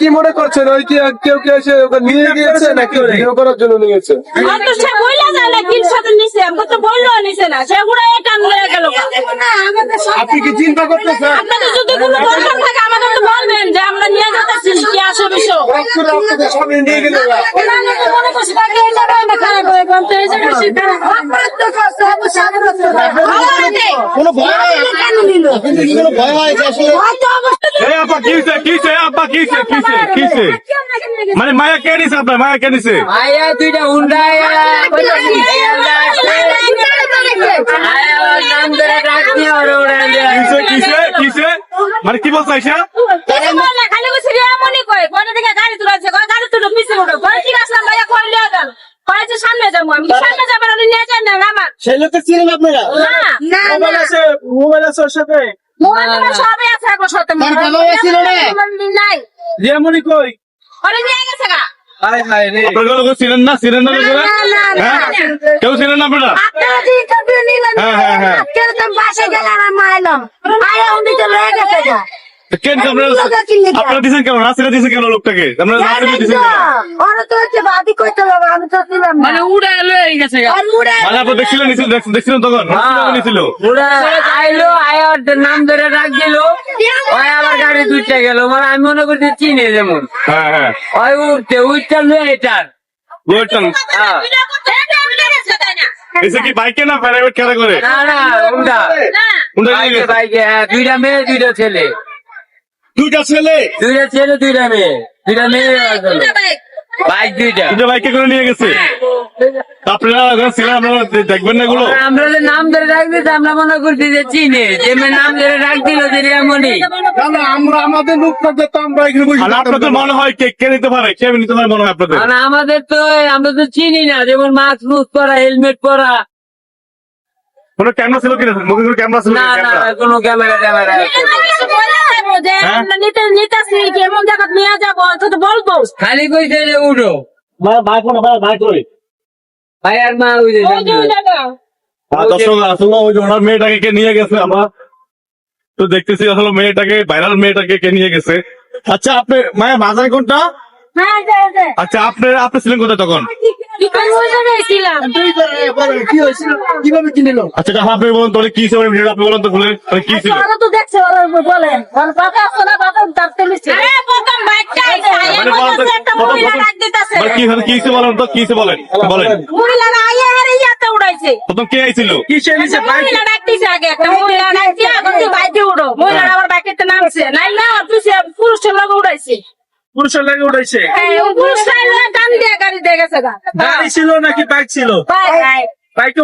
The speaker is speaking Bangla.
কি মনে করছেন? ওই কি কেউ কেউ এসে ওকে নিয়ে গিয়েছে নাকি ভিডিও করার জন্য নিয়েছে অত সে বইলা যায় না কিল সাথে নিছে। আমাকে তো বলল নিছে না। সে ঘুরে টান আপনি কি চিন্তা করতেছেন? আপনাদের যদি কোনো দরকার থাকে আমাকে তো বলবেন যে আমরা নিয়ে যেতেছি কি আসে বিষয়। কোনো ভয় হয়? কেন নিল? কোনো ভয় হয় মানে মায়া কে নিছে আপনার? মায়া কে নিছে? আয়া দুইটা হুন্ডা আয়া আয়া নাম ধরে ডাক দিয়ে ওরা ওরা কিছে কিছে কিছে মানে কি বলছ আইসা খালি মনে কয় পরে থেকে গাড়ি তুলেছে? কয় গাড়ি তুলো পিছে উঠো ঠিক আসলাম ভাইয়া কয় লিয়ে গেল। কয় যে সামনে যাব আমি সামনে যাবার আমি নিয়ে যান না আমার? সেই লোককে চিনেন আপনারা? না। না আছে মোবাইল আছে ওর সাথে? মোবাইল টোবাইল সবই আছে এখন সাথে তার কামাই ছিল না? নাই। রিয়ামণি কই? ওরে নিয়ে গেছে গা। হায় হায় আপনার কেন আপনারা দিছেন দিছেন লোকটাকে? আপনারা রাস্তাটা দিছেন ওরা তো হচ্ছে বাদি কইতে হবে আমি তো ছিলাম মানে উড়ে গেছে গা। মানে আপনারা দেখছিলেন নিছিল দেখছিলেন তখন? হ্যাঁ। নিছিল আইলো নাম ধরে ডাক দিল। ওই আবার গাড়ি দুইটা গেল। মানে আমি মনে করছি চিনে যেমন। হ্যাঁ হ্যাঁ। ওই উঠতে লয়ে এটার। হ্যাঁ। এসে কি বাইকে না প্রাইভেট খেলা করে? না না উল্টা কোনটা বাইকে বাইকে হ্যাঁ দুইটা মেয়ে দুইটা ছেলে। দুইটা ছেলে। দুইটা ছেলে দুইটা মেয়ে। দুইটা মেয়ে বাইক দুইটা। দুইটা বাইকে করে নিয়ে গেছে? আপনারা আপনারা দেখবেন না এগুলো? আমরা যে নাম ধরে দিতে আমরা মনে করছি যে চিনে। যে নাম ধরে দিল যে আমরা আমাদের তো আমরা এখানে বসে আপনাদের মনে হয় কে কে নিতে পারে? কে নিতে পারে মনে হয় আপনাদের? মানে আমাদের তো আমরা তো চিনি না। যেমন মাস্ক মুস পরা হেলমেট পরা। কোনো ক্যামেরা ছিল কিনা? মুখে কোনো ক্যামেরা ছিল না না ক্যামেরা? কোনো ক্যামেরা ট্যামেরা খালি যে উঠো। ভাই আর মা ওই যে মেয়েটাকে কে নিয়ে গেছে আমরা তো দেখতেছি আসলে মেয়েটাকে ভাইরাল মেয়েটাকে কে নিয়ে গেছে। আচ্ছা আপনি কোনটা? হ্যাঁ। আচ্ছা আপনি আপনি ছিলেন কোথায় তখন? আচ্ছা এটা আপনি বলুন তাহলে কি ছিল ভিডিওটা আপনি বলুন তো খুলে কি ছিল? ওরা তো দেখছে ওরা বলেন। ওর বাবা আছে না বাবা তার তেলিছে প্রথম বাইকটা মানে বলেন একটা মহিলা ডাক দিতেছে। মানে কি হলো কি হয়েছে বলেন তো কি হয়েছে বলেন বলেন? মহিলারা আইয়া আর ইয়াতে উড়াইছে। প্রথম কে আইছিল? একটা মহিলা ডাক আগে একটা মহিলা ডাক দিয়ে বাইকে উড়ো। মহিলারা আবার বাইকেতে নামছে। নাই না তুই সে পুরুষের লগে উড়াইছে পুরুষের লাগে উঠাইছে হ্যাঁ গাড়ি দিয়ে গেছে গাড়ি ছিল নাকি বাইক ছিল? বাই বাই বাইকে